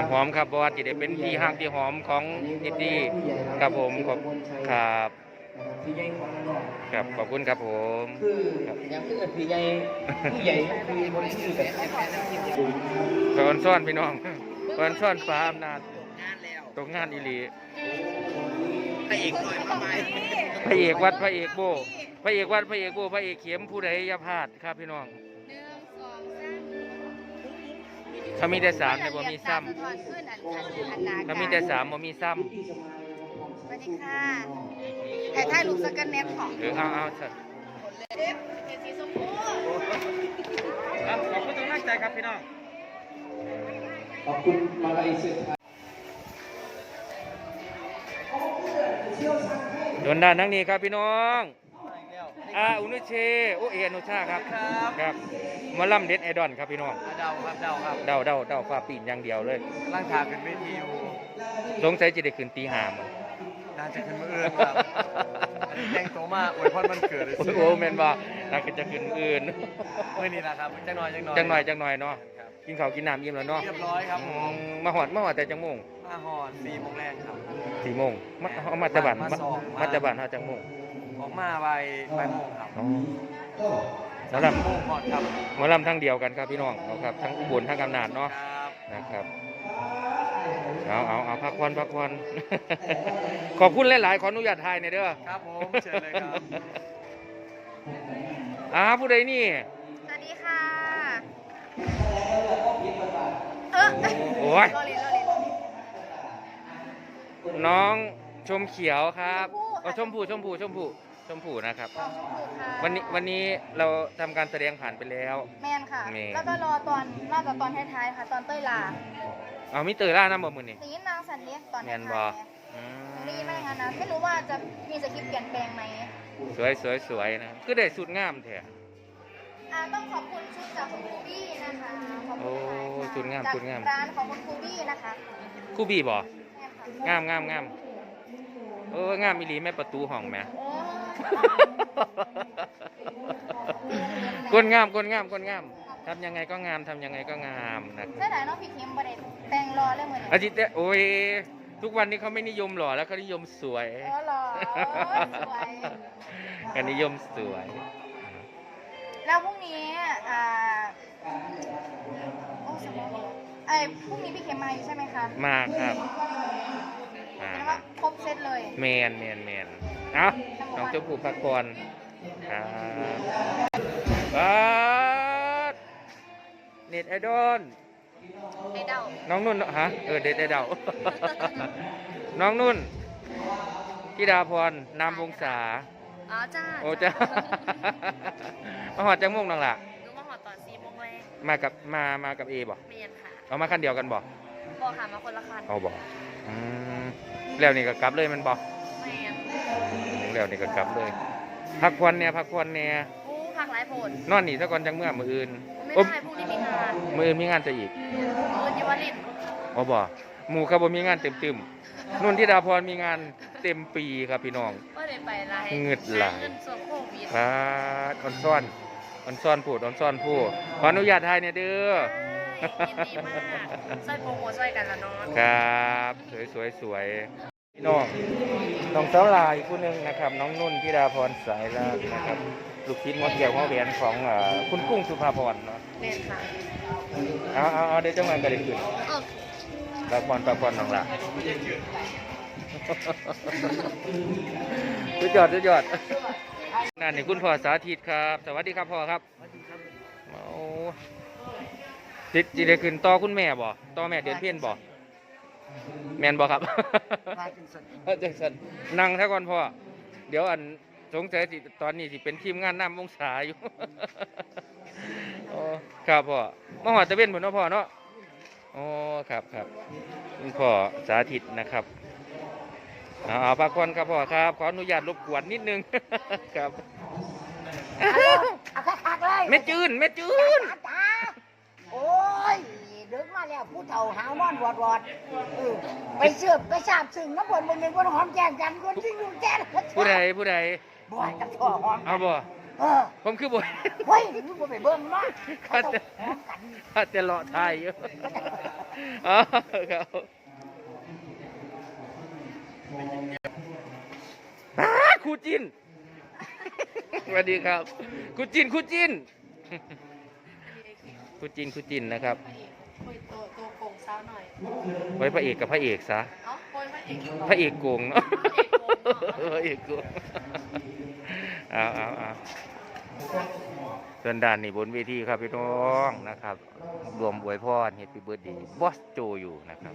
จังหอมครับเพราะว่าจะได้เป็นที่ห้างที่หอมของอินดี้ครับผมขอบครับพี่ใหญ่ของน้องครับขอบคุณครับผมคืออย่างที่พี่ใหญ่พี่ใหญ่คือบริสุทธิ์แบบก่อนซ่อนพี่น้องก่อนซ่อนฟ้าอำนาจงานแล้วตกงานอีหลีพระเอกหน่อยมาใหม่พระเอกวัดพระเอกโบพระเอกวัดพระเอกโบพระเอกเข็มผู้ใดอย่าพลาดครับพี่น้องหนึ่ง เขามีแต่สามแต่บ่มีซ้สะท้อนขึ้นอันอันอันหนาำเขามีแต่สามบ่มีซ้สวัสดีค่ะถ่ายถ่ายรูปสกันแนปของำเออเอาเอาเถอะเล็บเสีชมพูครับขอบคุณทุกท่านใจครับพี่น้อง ขอบคุณมาลัยเซอร์ไทยโดนด้านทั้งนี้ครับพี่น้อง อาอุนุเชโอเออนุชาครับครับครับหมาล่ำเด็ดไอดอนครับพี่น้องเดาครับเดาครับเดาเดาเดาฟ้าปีนอย่างเดียวเลยร่างทางเป็นเวทีอยู่สงสัยจะได้ขึ้นตีหามันน่าจะขึ้นมืออื่นครับแต่งตัวมาอวยพรมันเกิดเลยโอ้โหแม่นบ่น่าก็จะขึ้นอื่นเมื่อนี้นะครับจังหน่อยจังหน่อยจังหน่อยจังหน่อยเนาะครับกินข้าวกินน้ำอิ่มแล้วเนาะเรียบร้อยครับผอืมมมาหอดมาหอดแต่จังโมงมาหอนสี่โมงแรกครับสี่โมงมาเอามาแตะบันมามาสองมาแตะบันเฮาจังโมง ออกมาใบใบายโมงครับอ๋อหมอลโมงก่อนครับำหมอลำทั้งเดียวกันครับพี่น้องเอาครับทั้งอุบลทั้งอำนาจเนาะครับนะครับเอาเอาเอาพักควันพักควันขอบคุณหลายๆขออนุญาตทายหน่อยเด้อครับผมเชิญเลยครับอ่าผู้ใดนี่ สวัสดีค่ะ เออโอ้ย รอเล่นรอเล่นน้องชมเขียวครับเอาชมพูชมพูชมพู ชมพูนะครับชมพูค่ะวันนี้วันนี้เราทำการแสดงผ่านไปแล้ว แมนค่ะ แมน แล้วก็รอตอนน่าจะตอนท้ายๆค่ะ ตอนเต้ยลาเอามิเตอร์ล่าน้ำบ่มือนี่ทีนี้นางสันเลียตอนแมท้ายนๆบ่เนี่ยอืหนูได้ยินมมาอย่างนั้นนะไม่รู้ว่าจะมีสคริปต์เปลี่ยนแปลงไหมสวยสวยสวยนะคือได้สุดงามแท้ อ่าต้องขอบคุณชุดจากคุณครูบี้นะคะขอบโอ้คุณค่ะชุดงามจากชุดงาม ร้านของคุณครูบี้นะคะคู่บีบ่แม่ค่ะงามงามงามเอองามอีหลีแม่ประตูห้องแม่โอ้ ก้นงามก้นงามก้นงามทำยังไงก็งามทำยังไงก็งามนะเสื้อไหนน้องพี่คิมประเด็นแต่งรอเลยเหมือนอาทิตย์เนี้ยโอ้ยทุกวันนี้เขาไม่นิยมหล่อแล้วเขานิยมสวยเออรอโอ้ยสวยกันนิยมสวย แล้วพรุ่งนี้อ่าโอ้สมองเลยไอ้ยพรุ่งนี้พี่เข็มมาอยู่ใช่ไหมคะมากครับมาแปลว่าครบเซตเลยแมนแมนแมน เอ้าน้องเจ้าผู้พักผ่อนครับบัดเน็ตไอดอลไอ้เดาน้องนุ่นฮะเออเด็ดไอเดาน้องนุ่นธิดาพรนามวงศาอ๋อจ้าโอ้จ้ามาหอดจังม่วงนังล่ะหนูมาหอตอนสี่โมงแรกมากับมามากับเอบ่เมียนค่ะเอามาคันเดียวกันบ่บอกค่ะมาคนละคันเอาบ่อืมแล้วนี่ก็กลับเลยแมันบ่ เมียนแล้วนี่ก็กลับเลย พักผ่อนเนี่ยพักผ่อนเนี่ยผู้พักหลายผลนอนนี่ซะก่อนจังเมื่อมื้ออื่นไม่โอ๊บได้พรุ่งนี้มีงานมื้ออื่นมีงานจะอีกเออจิวาลินอ๋อบ่หมู่เขาบ่มีงานเต็มตึมนุ่นธิดาพรมีงานเต็มปีครับพี่น้องก็เลยไปไล่เงืดไหลเงินส่วนโควิดพาดออนซ่อนออนซ่อนพูดออนซ่อนพูดขออนุญาตถ่ายเนี่ยเด้อใช่ยินดีมากใส่โปรโมทช่วยกันละเนาะครับ สวยสวยสวย พี่น้องน้องสาวลายผู้หนึ่งนะครับ น้องนุ่นธิดาพรสายลากนะครับ ลูกชิ้นมดแก้วหัวแหวนของเอ่อคุณกุ้งสุภาพรเนาะเน่นค่ะเอาเอาเอาเดี๋ยวจังหวะก็ได้ขึ้นเออปากพรปากพรน้องละสุดยอดสุดยอดนั่นนี่คุณพ่อสาธิตครับ สวัสดีครับพ่อครับโอ้จิจิได้ขึ้นต่อคุณแม่บ่ต่อแม่เดือนเพี้ยนบ่ แม่นบ่ครับพากินสัตว์เอาจังสันนั่งถ้าก่อนพ่อ เดี๋ยวอันสงสัยสิตอนนี้สิเป็นทีมงานน้ำวงศาอยู่ อ๋อครับพ่อมาหอดตะเวนผลเนาะพ่อเนาะอ๋อครับครับคุณพ่อสาธิตนะครับเอาเอาพักผ่อนครับพ่อครับ ขออนุญาตรบกวนนิดนึง ครับเอาคักๆเลยแม่จืนแม่จืน จ้าจ้าโอ้ย ดึกมาแล้วผู้เฒ่าหาวอนวอดวอดเออไปเสือบไปสาบซึ่งน้ำบนบนหนึ่งคนหอมแก้มกันคนที่อยู่แก้มผู้ใดผู้ใดบ่อยกับพ่อหอมเอาบ่เออผมคือบ่เฮ้ยมึงบ่ไปเบิ่งเนาะเขาต้องหอมกันถ้าจะเลาะทายอยู่อ๋อครับอ้าครูจินสวัสดีครับครูจินครูจินครูจินครูจินนะครับ คุยโตโตโกงสาวหน่อยไว้พระเอกกับพระเอกซะเอ้าคุยพระเอกเหรอพระเอกโกงเนาะพระเอกโกงเหรอพระเอกโกงเอาเอาเอาส่วนด้านนี้บนเวทีครับพี่น้องนะครับ รวมอวยพรเฮปปี้เบิร์ดดีบอสโจอยู่นะครับ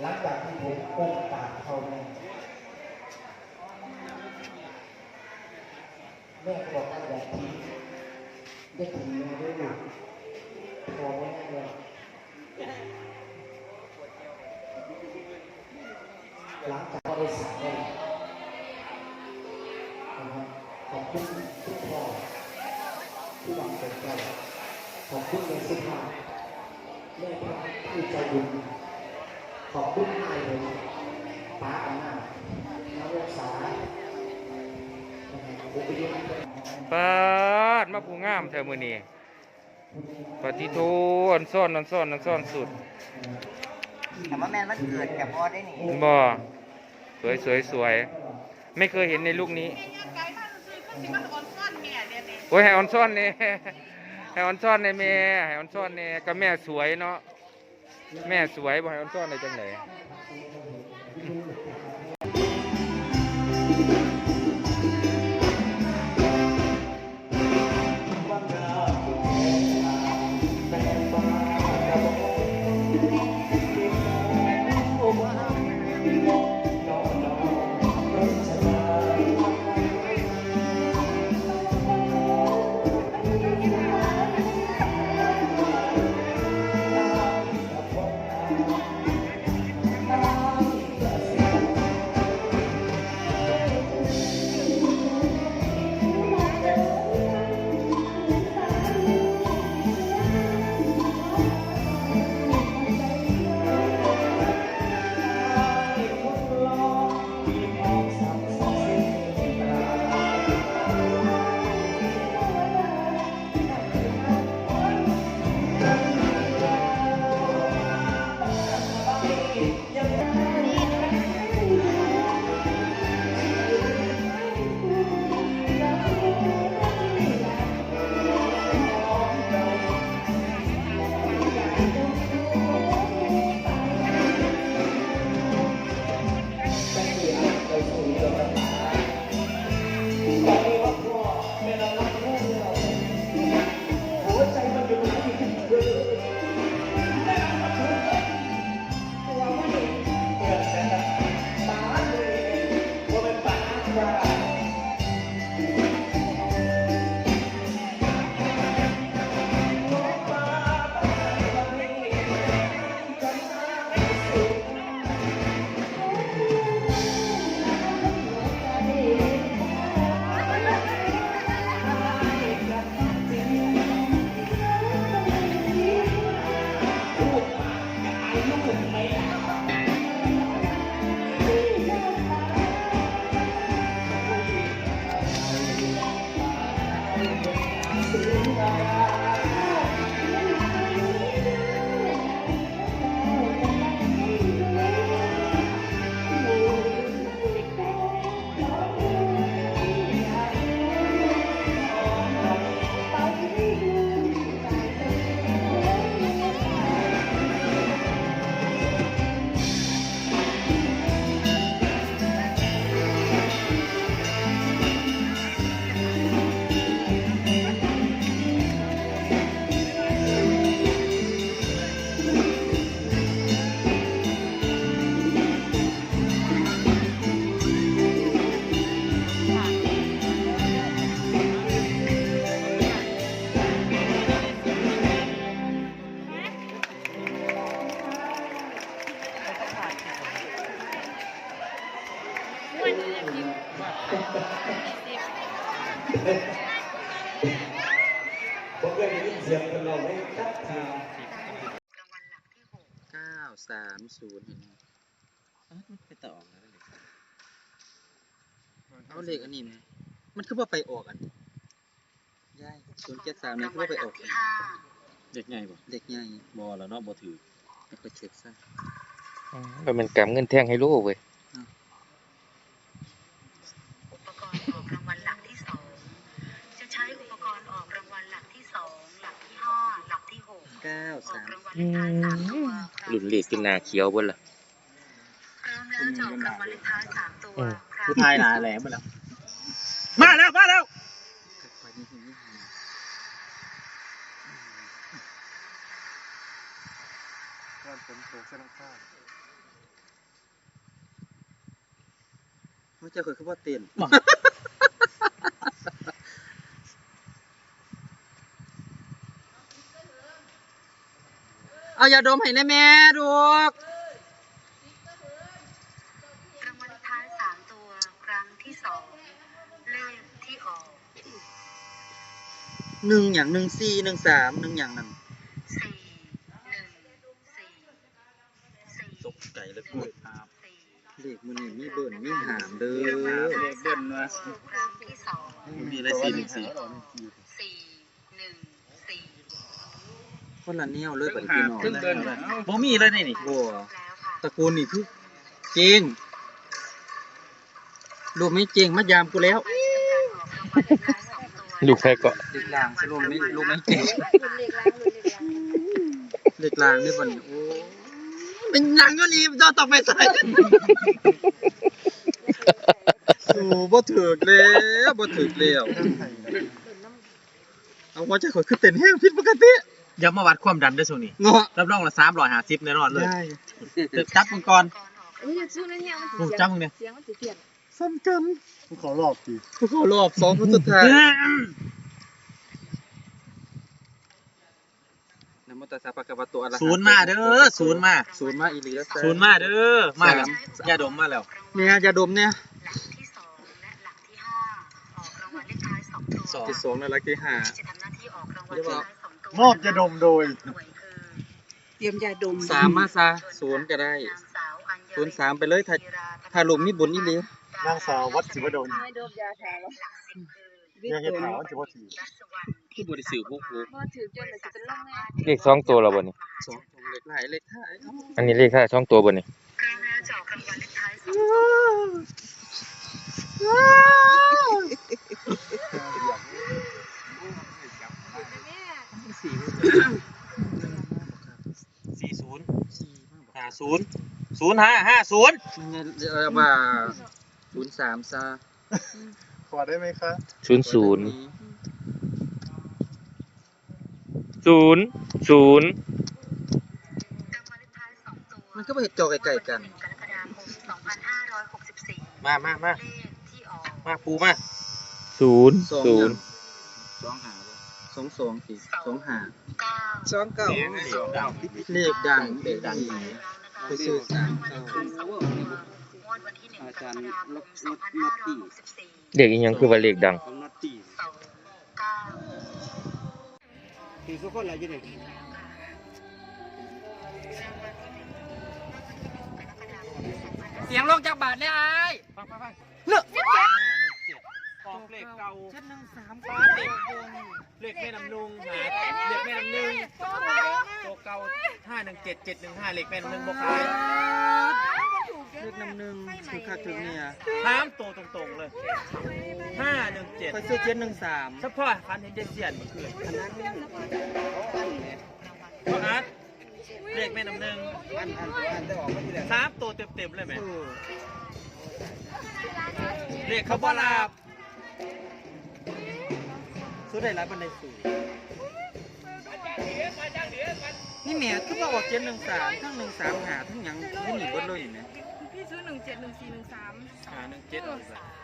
หลังจากที่ผมอุ้มปากเขาแม่แม่ก็บอกว่าอย่าทิ้ง อย่าทิ้งแม่ด้วยลูกพอแม่เลยหลังจากก็ได้สั่งได้นะครับขอบคุณทุกพ่อที่หวังสนใจขอบคุณในสุภาพแม่พระผู้ใจบุญขอบคุณนายเลยป้าอำนาจนักรักษาป้า ดมาผู้งามแถวมือนี้ปฏิโทอันซ่อนอันซ่อนอันซ่อนสุดแต่ว่าแม่นมันเกิดกับพ่อได้หนิบ่สวยสวยสวยไม่เคยเห็นในลูกนี้ไกด์มาซื้อขึ้นสิมันออนซ่อนแม่เดี๋ยวนี้โอ้ยให้ออนซ่อนเนี่ยให้ออนซ่อนในแม่ให้ออนซ่อนเนี่ยก็แม่สวยเนาะแม่สวยบ่ให้ออนซ่อนในจังไหน เศูนย์เห็นไหมอ้าวมันไปต่อออกแล้วเลยเอาเลขอันนี้ไหมมันคือว่าไปออกอันย้ายศูนย์เจ็ดสามนี่เพื่อไปออกเด็กใหญ่บ่เด็กใหญ่บ่แล้วเนาะบ่ถือเอาไปเช็คซะอืมก็เป็นกำเงินแท่งให้ลูกเว้ย อุปกรณ์ออกรางวัลหลักที่สอง จะใช้อุปกรณ์ออกรางวัลหลักที่สอง หลักที่ห้า หลักที่หก เก้าออกสามรางวัลเลขท้ายสามตัวครั้งหลุนเหล็กกินหนาเขียวเบนล่ะพร้อมแล้วจะออกรางวัลเลขท้ายสามตัวอืมครั้งผู้ทายหนาแหลมไปแล้ว มาแล้ว มาแล้วค่อยๆนี่นี่หาก่อนผมโตเส้นข้าวเขาเจะเคยคือว่าเต้น เอายาดมให้แน่แม่ดูกรางวัลเลขท้ายสามตัวครั้งที่สองเลขที่ออกหนึ่งอย่างหนึ่งสี่หนึ่งสามหนึ่งอย่างนั้นสี่หนึ่งสี่สี่ตกใจเลยพูดครับสี่เลขมือนี่มีเบิ่นมีหามเด้รางวัลอเลขท้ายสามตัวครั้งที่สอง มีอะไรสี่หนึ่งสี่สี่หนึ่งสี่ คนละแนวเลยบัดนี้พี่น้องครึ่งเดือนบ่มีเลยนี่นี่โอ้แล้วค่ะตระกูลนี่คือเจงลูกไม่เจงมายามกูแล้วไปจะทำการออกรางวัลเลขท้ายสองตัวลูกแพ้เกาะเด็กลางสรุปไม่ลูกไม่เจงรุ่นเล็กล้างรุ่นเล็กล้างเด็กลางนี่บัดนี้โอ้เป็นหยังก็นี่จะต้องไปใส่สู้บ่ถึกแล้วบ่ถึกแล้วเอาหัวใจข่อยคือเต้นแห้งผิดปกติ อย่ามาวัดความดันเด้อช่วงนี้เนาะรับรองละ350แน่นอนเลยได้ตึกจับมึงก่อนอุ้ยสู้นั่นเนี่ยมันโอ้จับมึงเนี่ยเสียงมันสิเปลี่ยนซ้ำกันผู้เขารอบดีผู้เข้ารอบสองคนสุดท้ายนะโมตัสสะภะคะวะโตอะระหะศูนย์มาเด้อศูนย์มาศูนย์มาอีหลีแล้วศูนย์มาเด้อมาแล้วยาดมมาแล้วเนี่ยยาดมเนี่ยหลักที่สองและหลักที่ห้าออกรางวัลเลขท้ายสองตัวสองที่สองและลักที่ห้าจะทำหน้าที่ออกรางวัล เลขท้ายสองตัวมอบยาดมโดยหน่วยคือเตรียมยาดมสามมาซะศูนย์ก็ได้นางสาวอัญญศูนย์สามไปเลยถ้าถ้าลูกมีบุญอีหลีนางสาววัดศิวดลไม่ดมยาแทนหลักสิบคือยังเห็นขาวจิวทีรัศวรรณคือบริสุทธิ์พวกกูพอถือจนเลยจะเป็นลมแน่เลขสองตัวแล้วบ่นี่สองเล็กหลายเล็กท้ายอันนี้เลขท้ายสองตัวบ่นี่ครั้งแล้วจะออกรางวัลเลขท้าย สี่ศูนย์ห้าศูนย์ศูนย์ห้าห้าศูนย์มันเนี่ยเรียกว่าศูนย์สามซะขอได้ไหมคะศูนย์ศูนย์ศูนย์ศูนย์มันก็ไปเห็ดจอไก่ๆกันกรกฎาคมสองพันห้ากมามามากมาปูมาศูนย์ศูนย์สองหา สองสองสี่สองหาเก้าสองเก้าเสียงเสียงดังเลขดังเลขดังไปไปซื้อสามรางวัลเลเก้าขท้ายสองตัวงวดวันที่หนึ่งกรกฎาคมสองพันห้าร้อยหกสิบสี่เลขอีหยังคือว่าเลขดังสองเก้าคือทุกคนอะไรอยู่นี่เสียงลงจากบาทเนี่ยไอ้ฟังฟังฟังเลือก ออกเลขเก่าเจ็ดหนึ่งสามฟ้าเลขเลขแม่น้ำนุงหาเลขแม่น้ำหนึ่งตัวเก่าห้าหนึ่งเจ็ดเจ็ดหนึ่งห้าเลขแม่น้ำหนึ่งบอกขายเลขน้ำหนึ่งคือคักถึงเนี่ยถามตัวตรงๆเลยห้าหนึ่งเจ็ดไปซื้อเจ็ดหนึ่งสามเฉพาะคันเห็นเจเสียนเมื่อคืนเพราะอาร์ตเลขแม่น้ำหนึ่งอันอันอันได้ออกมาที่ไหนสามตัวเต็มๆเลยไหมเออเลขเขาบลาบ ซื้อได้หลายปันไดสูงนี่แหม่คือว่าออกเจ็ดหนึ่งสามทั้งหนึ่งสามหาทั้งหยังไม่หนีเบดเลยเห็นไหมพี่ซื้อหนึ่งเจ็ดหนึ่งสี่หนึ่งสามหาหนึ่งเจ็ดสาม